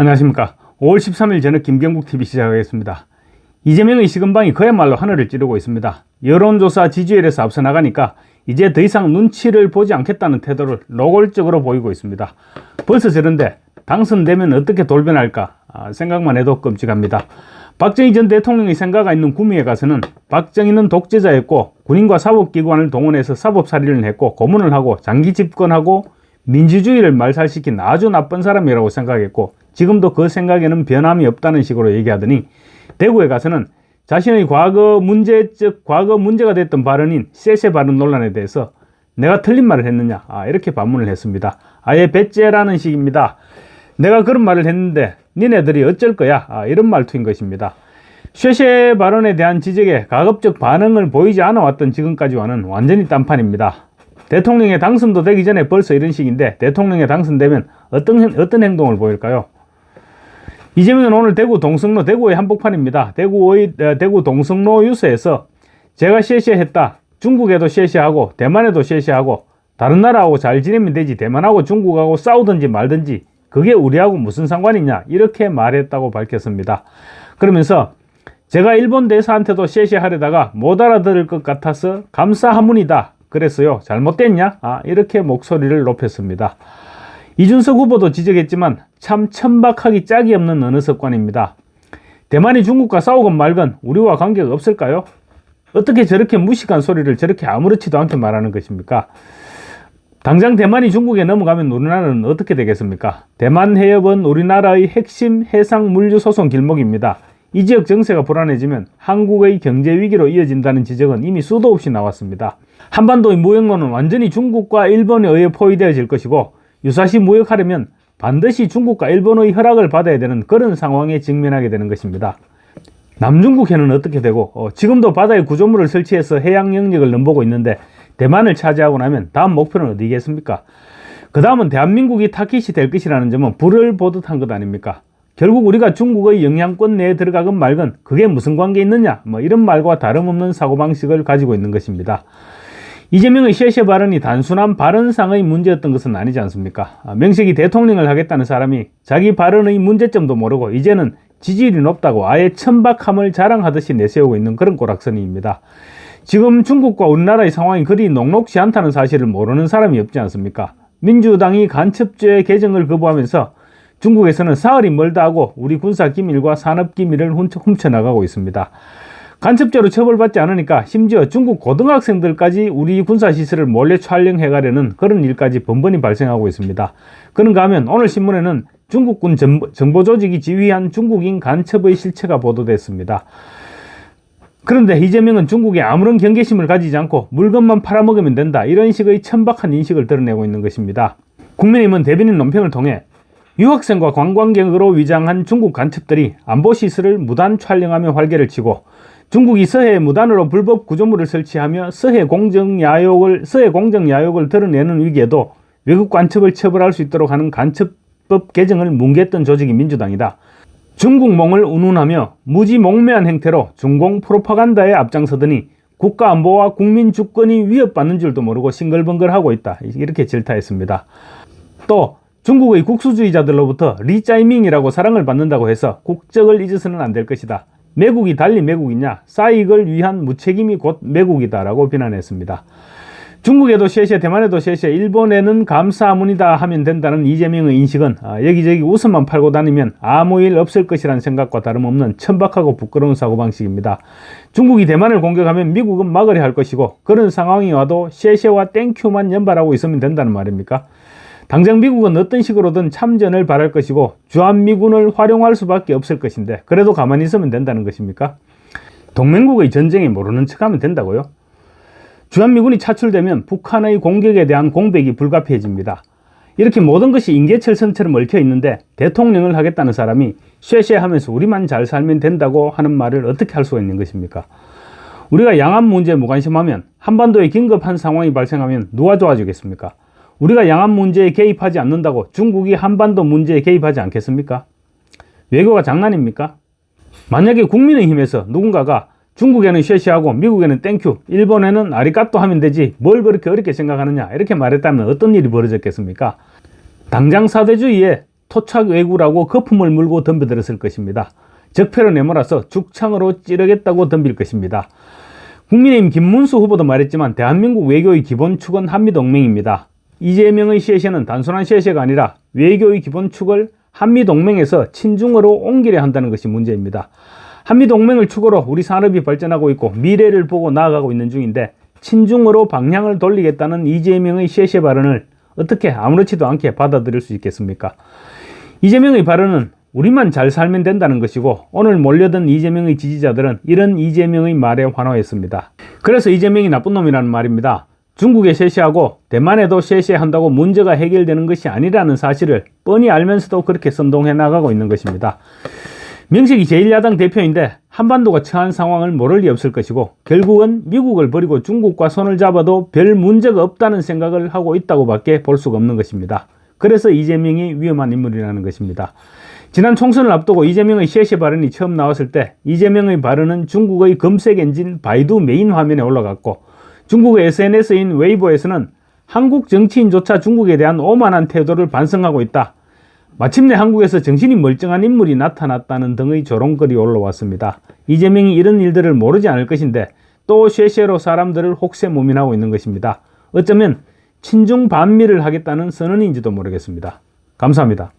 안녕하십니까. 5월 13일 저녁 김경국 TV 시작하겠습니다. 이재명의 시건방이 그야말로 하늘을 찌르고 있습니다. 여론조사 지지율에서 앞서 나가니까 이제 더 이상 눈치를 보지 않겠다는 태도를 노골적으로 보이고 있습니다. 벌써 저런데 당선되면 어떻게 돌변할까 아, 생각만 해도 끔찍합니다. 박정희 전 대통령의 생가가 있는 구미에 가서는 박정희는 독재자였고 군인과 사법기관을 동원해서 사법살인을 했고 고문을 하고 장기 집권하고 민주주의를 말살시킨 아주 나쁜 사람이라고 생각했고 지금도 그 생각에는 변함이 없다는 식으로 얘기하더니 대구에 가서는 자신의 과거 문제적 과거 문제가 됐던 발언인 쎄쎄 발언 논란에 대해서 내가 틀린 말을 했느냐 아, 이렇게 반문을 했습니다. 아예 배째라는 식입니다. 내가 그런 말을 했는데 니네들이 어쩔 거야 아, 이런 말투인 것입니다. 쉐쉐 발언에 대한 지적에 가급적 반응을 보이지 않아 왔던 지금까지와는 완전히 딴판입니다. 대통령에 당선도 되기 전에 벌써 이런 식인데 대통령에 당선되면 어떤 행- 어떤 행동을 보일까요? 이재명은 오늘 대구 동성로 대구의 한복판입니다. 대구의 어, 대구 동성로 유서에서 제가 쉐쉐했다. 중국에도 쉐쉐하고 대만에도 쉐쉐하고 다른 나라하고 잘 지내면 되지 대만하고 중국하고 싸우든지 말든지 그게 우리하고 무슨 상관이냐 이렇게 말했다고 밝혔습니다. 그러면서 제가 일본 대사한테도 쉐쉐하려다가 못 알아들을 것 같아서 감사하문이다 그랬어요. 잘못됐냐? 아 이렇게 목소리를 높였습니다. 이준석 후보도 지적했지만 참 천박하기 짝이 없는 어느 습관입니다. 대만이 중국과 싸우건 말건 우리와 관계가 없을까요? 어떻게 저렇게 무식한 소리를 저렇게 아무렇지도 않게 말하는 것입니까? 당장 대만이 중국에 넘어가면 우리나라는 어떻게 되겠습니까? 대만 해협은 우리나라의 핵심 해상 물류 소송 길목입니다. 이 지역 정세가 불안해지면 한국의 경제 위기로 이어진다는 지적은 이미 수도 없이 나왔습니다. 한반도의 무역로는 완전히 중국과 일본에 의해 포위되어질 것이고 유사시 무역하려면 반드시 중국과 일본의 허락을 받아야 되는 그런 상황에 직면하게 되는 것입니다. 남중국해는 어떻게 되고 어, 지금도 바다에 구조물을 설치해서 해양 영역을 넘보고 있는데 대만을 차지하고 나면 다음 목표는 어디겠습니까? 그 다음은 대한민국이 타깃이 될 것이라는 점은 불을 보듯 한 것 아닙니까? 결국 우리가 중국의 영향권 내에 들어가건 말건 그게 무슨 관계 있느냐 뭐 이런 말과 다름없는 사고방식을 가지고 있는 것입니다. 이재명의 쉐쉐 발언이 단순한 발언상의 문제였던 것은 아니지 않습니까? 아, 명색이 대통령을 하겠다는 사람이 자기 발언의 문제점도 모르고 이제는 지지율이 높다고 아예 천박함을 자랑하듯이 내세우고 있는 그런 꼬락서니입니다. 지금 중국과 우리나라의 상황이 그리 녹록지 않다는 사실을 모르는 사람이 없지 않습니까? 민주당이 간첩죄 개정을 거부하면서 중국에서는 사흘이 멀다 하고 우리 군사 기밀과 산업 기밀을 훔쳐, 훔쳐나가고 있습니다. 간첩죄로 처벌받지 않으니까 심지어 중국 고등학생들까지 우리 군사시설을 몰래 촬영해가려는 그런 일까지 번번이 발생하고 있습니다. 그런가 하면 오늘 신문에는 중국군 정보, 정보조직이 지휘한 중국인 간첩의 실체가 보도됐습니다. 그런데 이재명은 중국에 아무런 경계심을 가지지 않고 물건만 팔아먹으면 된다. 이런 식의 천박한 인식을 드러내고 있는 것입니다. 국민의힘은 대변인 논평을 통해 유학생과 관광객으로 위장한 중국 간첩들이 안보 시설을 무단 촬영하며 활개를 치고 중국이 서해에 무단으로 불법 구조물을 설치하며 서해 공정 야욕을 서해 공정 야욕을 드러내는 위기에도 외국 간첩을 처벌할 수 있도록 하는 간첩법 개정을 뭉개했던 조직이 민주당이다. 중국몽을 운운하며 무지몽매한 행태로 중공 프로파간다에 앞장서더니 국가 안보와 국민 주권이 위협받는 줄도 모르고 싱글벙글하고 있다. 이렇게 질타했습니다. 또 중국의 국수주의자들로부터 리짜이밍이라고 사랑을 받는다고 해서 국적을 잊어서는 안 될 것이다. 매국이 달리 매국이냐? 사익을 위한 무책임이 곧 매국이다라고 비난했습니다. 중국에도 쉐쉐, 대만에도 쉐쉐, 일본에는 감사문이다 하면 된다는 이재명의 인식은 아, 여기저기 웃음만 팔고 다니면 아무 일 없을 것이라는 생각과 다름없는 천박하고 부끄러운 사고방식입니다. 중국이 대만을 공격하면 미국은 막으려 할 것이고 그런 상황이 와도 쉐쉐와 땡큐만 연발하고 있으면 된다는 말입니까? 당장 미국은 어떤 식으로든 참전을 바랄 것이고 주한미군을 활용할 수밖에 없을 것인데 그래도 가만히 있으면 된다는 것입니까? 동맹국의 전쟁에 모르는 척하면 된다고요? 주한미군이 차출되면 북한의 공격에 대한 공백이 불가피해집니다. 이렇게 모든 것이 인계철선처럼 얽혀 있는데 대통령을 하겠다는 사람이 쉐쉐 하면서 우리만 잘 살면 된다고 하는 말을 어떻게 할 수가 있는 것입니까? 우리가 양안 문제에 무관심하면 한반도에 긴급한 상황이 발생하면 누가 도와주겠습니까? 우리가 양안 문제에 개입하지 않는다고 중국이 한반도 문제에 개입하지 않겠습니까? 외교가 장난입니까? 만약에 국민의힘에서 누군가가 중국에는 쉐시하고 미국에는 땡큐, 일본에는 아리까또 하면 되지 뭘 그렇게 어렵게 생각하느냐 이렇게 말했다면 어떤 일이 벌어졌겠습니까? 당장 사대주의에 토착 왜구라고 거품을 물고 덤벼들었을 것입니다. 적폐로 내몰아서 죽창으로 찌르겠다고 덤빌 것입니다. 국민의힘 김문수 후보도 말했지만 대한민국 외교의 기본 축은 한미동맹입니다. 이재명의 셰셰는 단순한 셰셰가 아니라 외교의 기본축을 한미동맹에서 친중으로 옮기려 한다는 것이 문제입니다. 한미동맹을 축으로 우리 산업이 발전하고 있고 미래를 보고 나아가고 있는 중인데 친중으로 방향을 돌리겠다는 이재명의 셰셰 발언을 어떻게 아무렇지도 않게 받아들일 수 있겠습니까? 이재명의 발언은 우리만 잘 살면 된다는 것이고 오늘 몰려든 이재명의 지지자들은 이런 이재명의 말에 환호했습니다. 그래서 이재명이 나쁜 놈이라는 말입니다. 중국에 셰시하고 대만에도 셰시한다고 문제가 해결되는 것이 아니라는 사실을 뻔히 알면서도 그렇게 선동해 나가고 있는 것입니다. 명색이 제1야당 대표인데 한반도가 처한 상황을 모를 리 없을 것이고 결국은 미국을 버리고 중국과 손을 잡아도 별 문제가 없다는 생각을 하고 있다고 밖에 볼 수가 없는 것입니다. 그래서 이재명이 위험한 인물이라는 것입니다. 지난 총선을 앞두고 이재명의 셰시 발언이 처음 나왔을 때 이재명의 발언은 중국의 검색 엔진 바이두 메인 화면에 올라갔고 중국의 SNS인 웨이보에서는 한국 정치인조차 중국에 대한 오만한 태도를 반성하고 있다. 마침내 한국에서 정신이 멀쩡한 인물이 나타났다는 등의 조롱글이 올라왔습니다. 이재명이 이런 일들을 모르지 않을 것인데 또 쉐쉐로 사람들을 혹세무민하고 있는 것입니다. 어쩌면 친중 반미를 하겠다는 선언인지도 모르겠습니다. 감사합니다.